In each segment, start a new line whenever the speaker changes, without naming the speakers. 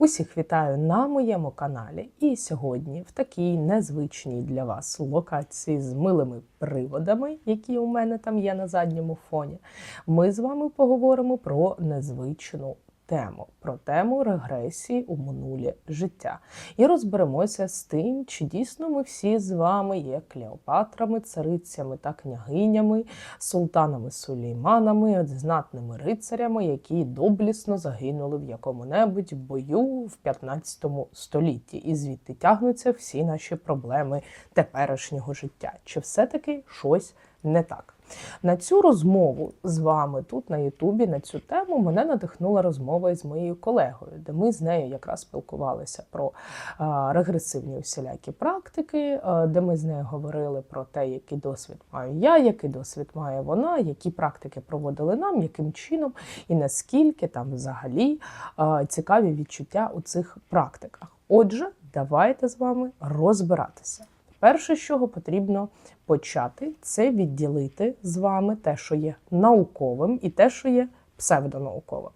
Усіх вітаю на моєму каналі. І сьогодні в такій незвичній для вас локації з милими приводами, які у мене там є на задньому фоні, ми з вами поговоримо про незвичну тему, про тему регресії у минуле життя. І розберемося з тим, чи дійсно ми всі з вами є Клеопатрами, царицями та княгинями, султанами Сулейманами, знатними рицарями, які доблісно загинули в якому-небудь бою в 15 столітті, і звідти тягнуться всі наші проблеми теперішнього життя. Чи все-таки щось не так? На цю розмову з вами тут на Ютубі на цю тему мене надихнула розмова із моєю колегою, де ми з нею якраз спілкувалися про регресивні усілякі практики, де ми з нею говорили про те, який досвід маю я, який досвід має вона, які практики проводили нам, яким чином і наскільки там взагалі цікаві відчуття у цих практиках. Отже, давайте з вами розбиратися. Перше, з чого потрібно почати, це відділити з вами те, що є науковим, і те, що є псевдонауковим.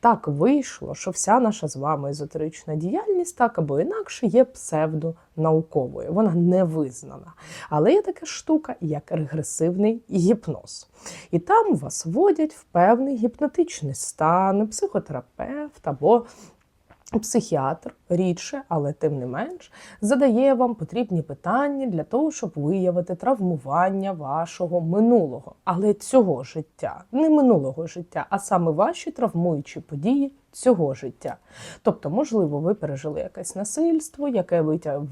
Так вийшло, що вся наша з вами езотерична діяльність так або інакше є псевдонауковою. Вона не визнана. Але є така штука, як регресивний гіпноз. І там вас вводять в певний гіпнотичний стан, психотерапевт або Психіатр рідше, але тим не менш, задає вам потрібні питання для того, щоб виявити травмування вашого минулого, але цього життя, не минулого життя, а саме ваші травмуючі події цього життя. Тобто, можливо, ви пережили якесь насильство, яке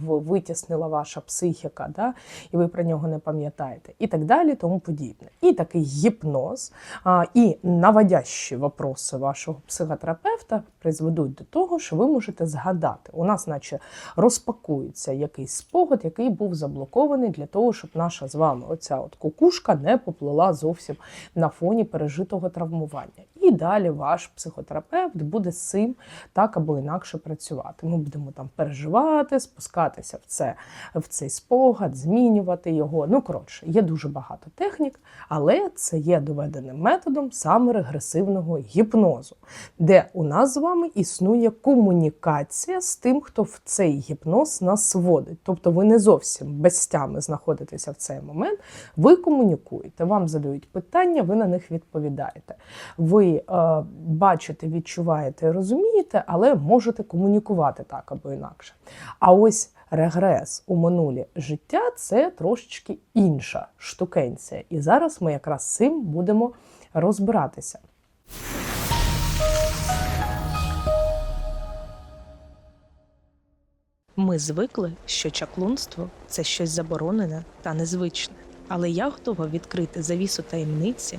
витіснила ваша психіка, да, і ви про нього не пам'ятаєте, і так далі, тому подібне. І такий гіпноз а, і наводящі вопроси вашого психотерапевта призведуть до того, що ви можете згадати. У нас, наче, розпакується якийсь спогад, який був заблокований для того, щоб наша з вами оця от кукушка не поплила зовсім на фоні пережитого травмування. І далі ваш психотерапевт буде з цим так або інакше працювати. Ми будемо там переживати, спускатися в це в цей спогад, змінювати його. Ну коротше, є дуже багато технік, але це є доведеним методом саме регресивного гіпнозу, де у нас з вами існує комунікація з тим, хто в цей гіпноз нас вводить. Тобто ви не зовсім без тями знаходитеся в цей момент, ви комунікуєте, вам задають питання, ви на них відповідаєте. Ви е, бачите, відчуваєте, розумієте, але можете комунікувати так або інакше. А ось регрес у минуле життя це трошечки інша штукенція. І зараз ми якраз цим будемо розбиратися.
Ми звикли, що чаклунство це щось заборонене та незвичне, але я готова відкрити завісу таємниці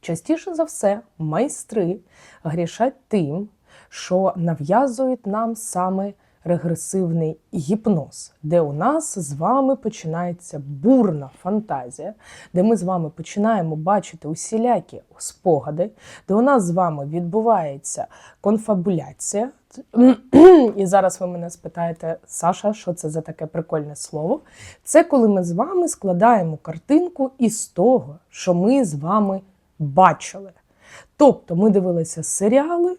Частіше за все, майстри грішать тим, що нав'язують нам саме регресивний гіпноз, де у нас з вами починається бурна фантазія, де ми з вами починаємо бачити усілякі спогади, де у нас з вами відбувається конфабуляція. І зараз ви мене спитаєте, Саша, що це за таке прикольне слово? Це коли ми з вами складаємо картинку із того, що ми з вами бачили. Тобто ми дивилися серіали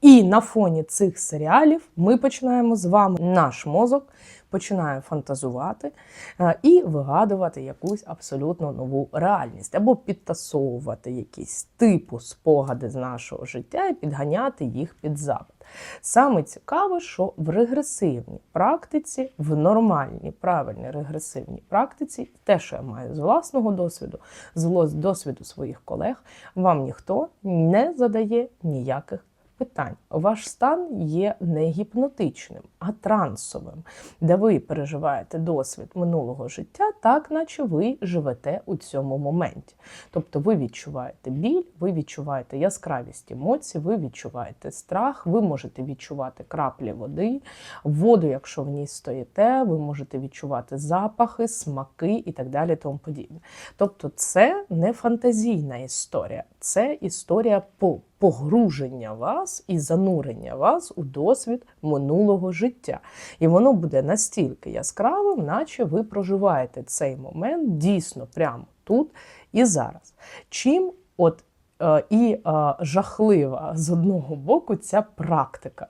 І на фоні цих серіалів ми починаємо з вами наш мозок починає фантазувати е, і вигадувати якусь абсолютно нову реальність, або підтасовувати якісь типу спогади з нашого життя і підганяти їх під запит. Саме цікаве, що в регресивній практиці, в нормальній, правильній регресивній практиці, те, що я маю з власного досвіду, з досвіду своїх колег, вам ніхто не задає ніяких питань. Ваш стан є не гіпнотичним, а трансовим, де ви переживаєте досвід минулого життя, так наче ви живете у цьому моменті. Тобто ви відчуваєте біль, ви відчуваєте яскравість емоцій, ви відчуваєте страх, ви можете відчувати краплі води, воду, якщо в ній стоїте, ви можете відчувати запахи, смаки і так далі. Тому подібне. Тобто, це не фантазійна історія, це історія по погруження вас і занурення вас у досвід минулого життя. І воно буде настільки яскравим, наче ви проживаєте цей момент дійсно прямо тут і зараз. Чим от е, і е, жахлива з одного боку ця практика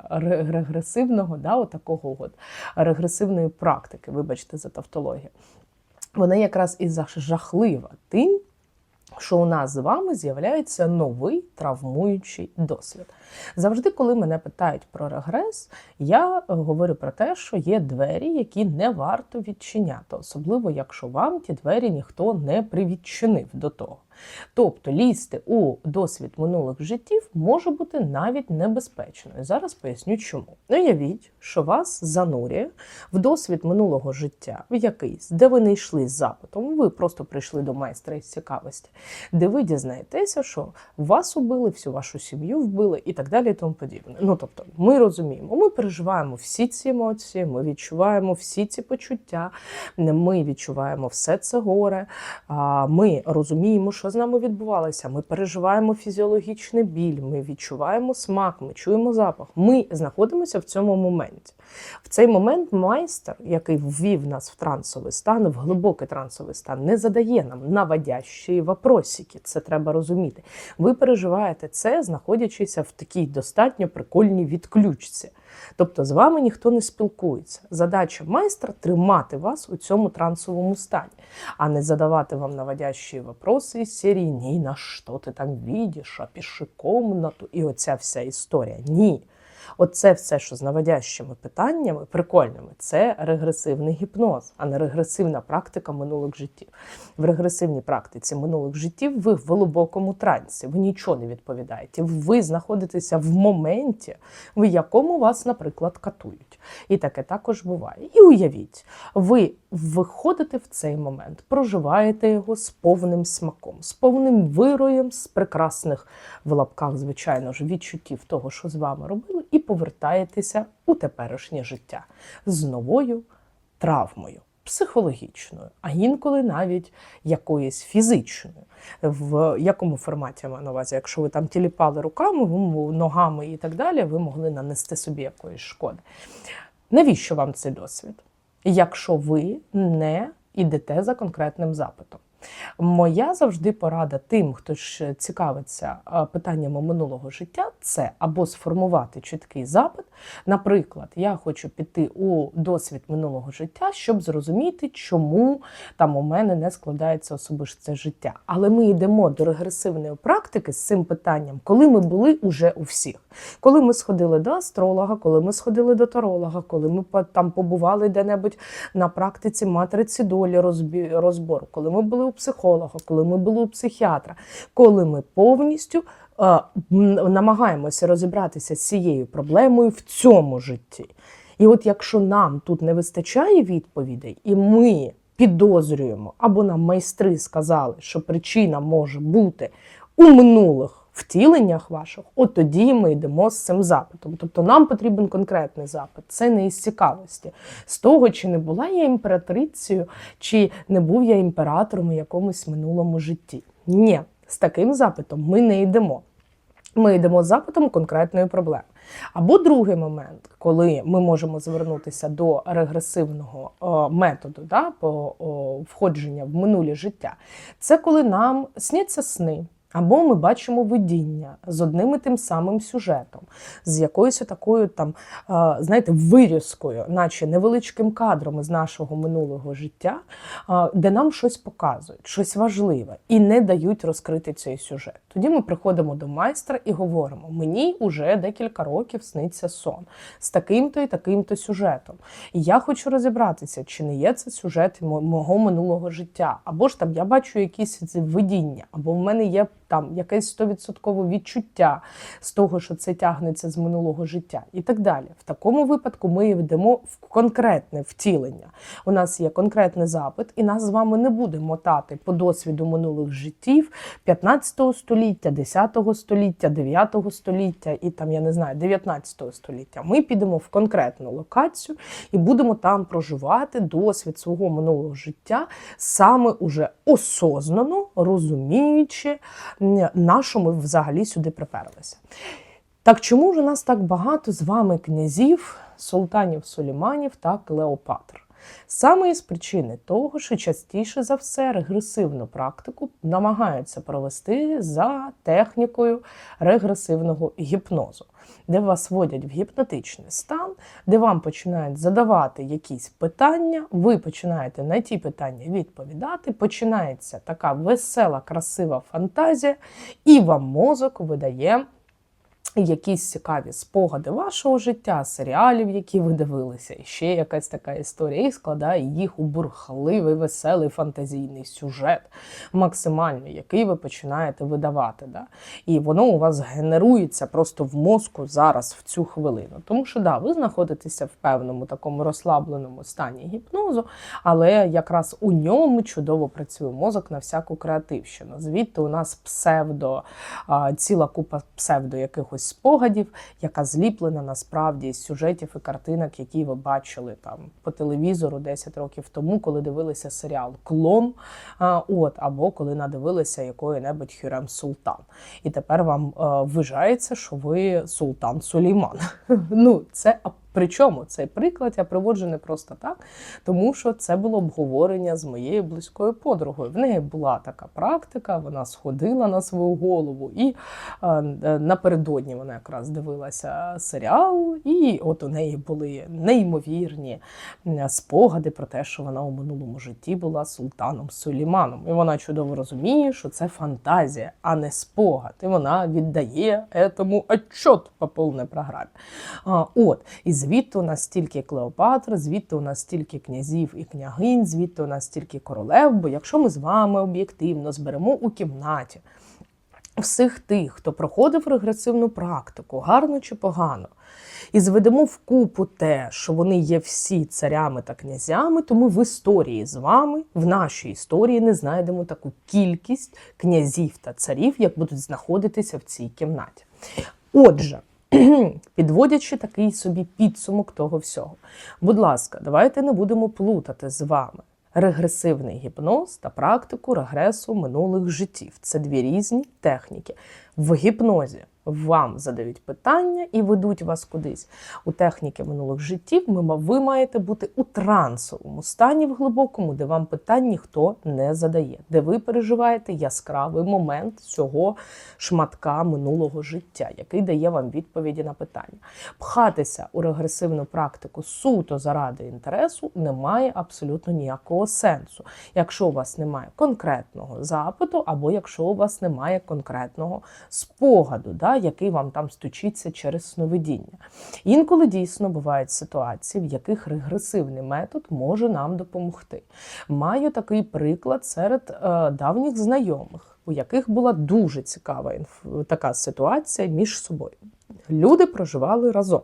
регресивного, да, от такого от регресивної практики, вибачте за тавтологію. Вона якраз і жахлива тим, що у нас з вами з'являється новий травмуючий досвід. Завжди, коли мене питають про регрес, я е, говорю про те, що є двері, які не варто відчиняти, особливо якщо вам ті двері ніхто не привідчинив до того. Тобто лізти у досвід минулих життів може бути навіть небезпечно. І зараз поясню чому. Уявіть, що вас занурює в досвід минулого життя, в якийсь, де ви не йшли з запитом, ви просто прийшли до майстра із цікавості, де ви дізнаєтеся, що вас убили, всю вашу сім'ю вбили і так далі, і тому подібне. Ну тобто, ми розуміємо, ми переживаємо всі ці емоції, ми відчуваємо всі ці почуття, ми відчуваємо все це горе. Ми розуміємо, що з нами відбувалося. Ми переживаємо фізіологічний біль, ми відчуваємо смак, ми чуємо запах. Ми знаходимося в цьому моменті. В цей момент майстер, який ввів нас в трансовий стан, в глибокий трансовий стан, не задає нам наводящі вопросики. Це треба розуміти. Ви переживаєте це, знаходячися в такій достатньо прикольній відключці. Тобто з вами ніхто не спілкується. Задача майстра тримати вас у цьому трансовому стані, а не задавати вам наводящі вопроси із серії Ні, на що ти там бачиш, піши комнату і оця вся історія. Ні. Оце все, що з наводящими питаннями, прикольними, це регресивний гіпноз, а не регресивна практика минулих життів. В регресивній практиці минулих життів ви в глибокому трансі, ви нічого не відповідаєте. Ви знаходитеся в моменті, в якому вас, наприклад, катують. І таке також буває. І уявіть, ви виходите в цей момент, проживаєте його з повним смаком, з повним вироєм, з прекрасних в лапках, звичайно ж, відчуттів того, що з вами робили, і повертаєтеся у теперішнє життя з новою травмою. Психологічною, а інколи навіть якоюсь фізичною. В якому форматі маю на увазі? Якщо ви там тіліпали руками, ногами і так далі, ви могли нанести собі якоїсь шкоди. Навіщо вам цей досвід? Якщо ви не йдете за конкретним запитом. Моя завжди порада тим, хто ж цікавиться питаннями минулого життя, це або сформувати чіткий запит. Наприклад, я хочу піти у досвід минулого життя, щоб зрозуміти, чому там у мене не складається особисте життя. Але ми йдемо до регресивної практики з цим питанням, коли ми були уже у всіх. Коли ми сходили до астролога, коли ми сходили до таролога, коли ми там побували де-небудь на практиці матриці долі розбору, коли ми були у психолога, коли ми були у психіатра, коли ми повністю е, намагаємося розібратися з цією проблемою в цьому житті. І от якщо нам тут не вистачає відповідей, і ми підозрюємо, або нам майстри сказали, що причина може бути у минулих втіленнях ваших, от тоді ми йдемо з цим запитом. Тобто нам потрібен конкретний запит. Це не із цікавості. З того, чи не була я імператрицею, чи не був я імператором у якомусь минулому житті. Ні, з таким запитом ми не йдемо. Ми йдемо з запитом конкретної проблеми. Або другий момент, коли ми можемо звернутися до регресивного е, методу да, по о, входження в минуле життя, це коли нам сняться сни. Або ми бачимо видіння з одним і тим самим сюжетом, з якоюсь такою там, е, знаєте, вирізкою, наче невеличким кадром із нашого минулого життя, е, де нам щось показують, щось важливе, і не дають розкрити цей сюжет. Тоді ми приходимо до майстра і говоримо: мені вже декілька років сниться сон з таким-то і таким-то сюжетом. І я хочу розібратися, чи не є це сюжет мого минулого життя, або ж там я бачу якісь видіння, або в мене є там якесь стовідсоткове відчуття з того, що це тягнеться з минулого життя, і так далі. В такому випадку ми йдемо в конкретне втілення. У нас є конкретний запит, і нас з вами не буде мотати по досвіду минулих життів 15 століття, 10 століття, 9 століття і там, я не знаю, 19 століття. Ми підемо в конкретну локацію і будемо там проживати досвід свого минулого життя, саме уже осознано розуміючи, на що ми взагалі сюди приперлися. Так чому ж у нас так багато з вами князів, султанів, суліманів та Клеопатр? Саме із причини того, що частіше за все регресивну практику намагаються провести за технікою регресивного гіпнозу, де вас вводять в гіпнотичний стан, де вам починають задавати якісь питання, ви починаєте на ті питання відповідати. Починається така весела, красива фантазія, і вам мозок видає якісь цікаві спогади вашого життя, серіалів, які ви дивилися, і ще якась така історія, і складає їх у бурхливий, веселий фантазійний сюжет, максимальний, який ви починаєте видавати. Да? І воно у вас генерується просто в мозку зараз, в цю хвилину. Тому що да, ви знаходитеся в певному такому розслабленому стані гіпнозу, але якраз у ньому чудово працює мозок на всяку креативщину. Звідти у нас псевдо, ціла купа псевдо якихось спогадів, яка зліплена насправді з сюжетів і картинок, які ви бачили там по телевізору 10 років тому, коли дивилися серіал Клон, а, от, або коли надивилися якої-небудь Хюрем Султан. І тепер вам а, вважається, що ви султан Сулейман. Ну, це Причому цей приклад я приводжу не просто так, тому що це було обговорення з моєю близькою подругою. В неї була така практика, вона сходила на свою голову, і е, е, напередодні вона якраз дивилася серіал, і от у неї були неймовірні спогади про те, що вона у минулому житті була султаном Сулейманом. І вона чудово розуміє, що це фантазія, а не спогад. І вона віддає етому отчет по повній програмі. А, от, і звідти у нас стільки Клеопатр, звідти у нас стільки князів і княгинь, звідти у нас стільки королев. Бо якщо ми з вами об'єктивно зберемо у кімнаті всіх тих, хто проходив регресивну практику, гарно чи погано, і зведемо в купу те, що вони є всі царями та князями, то ми в історії з вами, в нашій історії, не знайдемо таку кількість князів та царів, як будуть знаходитися в цій кімнаті. Отже, підводячи такий собі підсумок того всього, будь ласка, давайте не будемо плутати з вами регресивний гіпноз та практику регресу минулих життів. Це дві різні техніки. В гіпнозі вам задають питання і ведуть вас кудись. У техніки минулих життів ви маєте бути у трансовому стані в глибокому, де вам питань ніхто не задає, де ви переживаєте яскравий момент цього шматка минулого життя, який дає вам відповіді на питання. Пхатися у регресивну практику суто заради інтересу немає абсолютно ніякого сенсу, якщо у вас немає конкретного запиту, або якщо у вас немає конкретного спогаду, да, який вам там стучиться через сновидіння. Інколи дійсно бувають ситуації, в яких регресивний метод може нам допомогти. Маю такий приклад серед е, давніх знайомих, у яких була дуже цікава інф- така ситуація між собою. Люди проживали разом.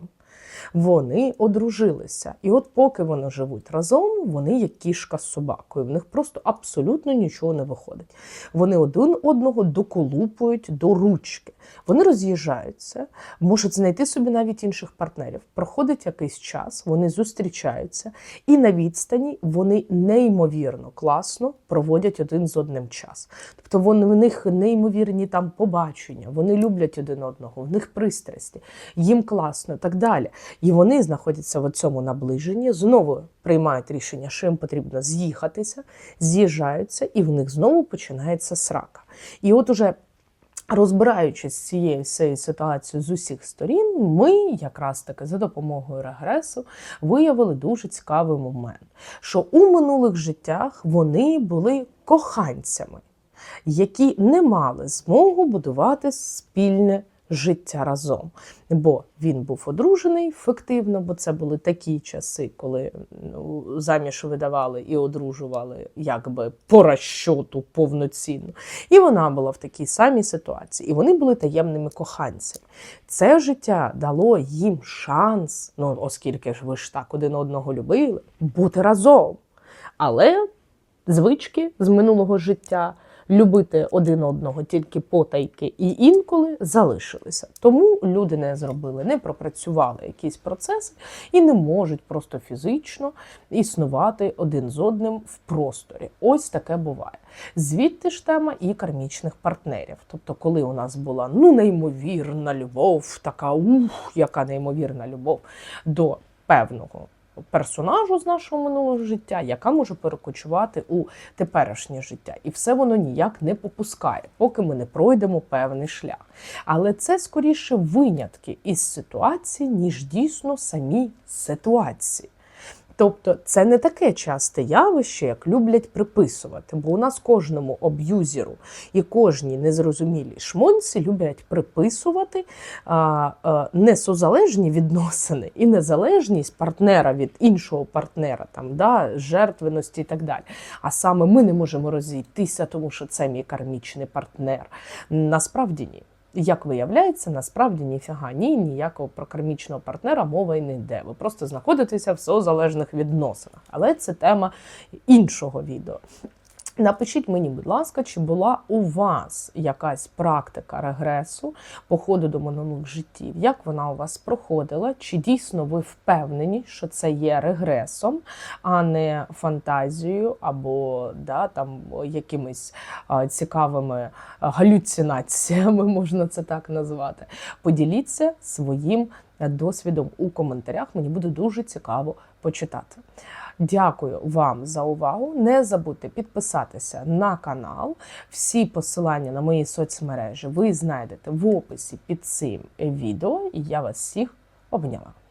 Вони одружилися, і от поки вони живуть разом, вони як кішка з собакою. В них просто абсолютно нічого не виходить. Вони один одного доколупують до ручки. Вони роз'їжджаються, можуть знайти собі навіть інших партнерів. Проходить якийсь час, вони зустрічаються, і на відстані вони неймовірно класно проводять один з одним час. Тобто вони в них неймовірні там побачення, вони люблять один одного, в них пристрасті, їм класно так далі. І вони знаходяться в цьому наближенні, знову приймають рішення, що їм потрібно з'їхатися, з'їжджаються, і в них знову починається срака. І от уже Розбираючись з цією ситуацією з усіх сторін, ми якраз таки за допомогою регресу виявили дуже цікавий момент, що у минулих життях вони були коханцями, які не мали змогу будувати спільне життя разом. Бо він був одружений фіктивно, бо це були такі часи, коли ну, заміж видавали і одружували якби по розчоту повноцінно. І вона була в такій самій ситуації. І вони були таємними коханцями. Це життя дало їм шанс, ну оскільки ж ви ж так один одного любили, бути разом. Але звички з минулого життя. Любити один одного тільки потайки і інколи залишилися. Тому люди не зробили, не пропрацювали якісь процеси і не можуть просто фізично існувати один з одним в просторі. Ось таке буває. Звідти ж тема і кармічних партнерів. Тобто, коли у нас була ну неймовірна любов, така ух, яка неймовірна любов до певного персонажу з нашого минулого життя, яка може перекочувати у теперішнє життя. І все воно ніяк не попускає, поки ми не пройдемо певний шлях. Але це скоріше винятки із ситуації, ніж дійсно самі ситуації. Тобто це не таке часте явище, як люблять приписувати, бо у нас кожному аб'юзеру і кожній незрозумілій шмонці люблять приписувати а, а, несозалежні відносини і незалежність партнера від іншого партнера, там да, жертвеності і так далі. А саме ми не можемо розійтися, тому що це мій кармічний партнер. Насправді ні. Як виявляється, насправді ніфіга ні, ніякого про кармічного партнера мова й не йде. Ви просто знаходитеся в созалежних відносинах. Але це тема іншого відео. Напишіть мені, будь ласка, чи була у вас якась практика регресу походу до минулих життів? Як вона у вас проходила? Чи дійсно ви впевнені, що це є регресом, а не фантазією або да, там якимись цікавими галюцинаціями, можна це так назвати? Поділіться своїм е, досвідом у коментарях. Мені буде дуже цікаво почитати. Дякую вам за увагу. Не забудьте підписатися на канал. Всі посилання на мої соцмережі ви знайдете в описі під цим відео. І я вас всіх обняла.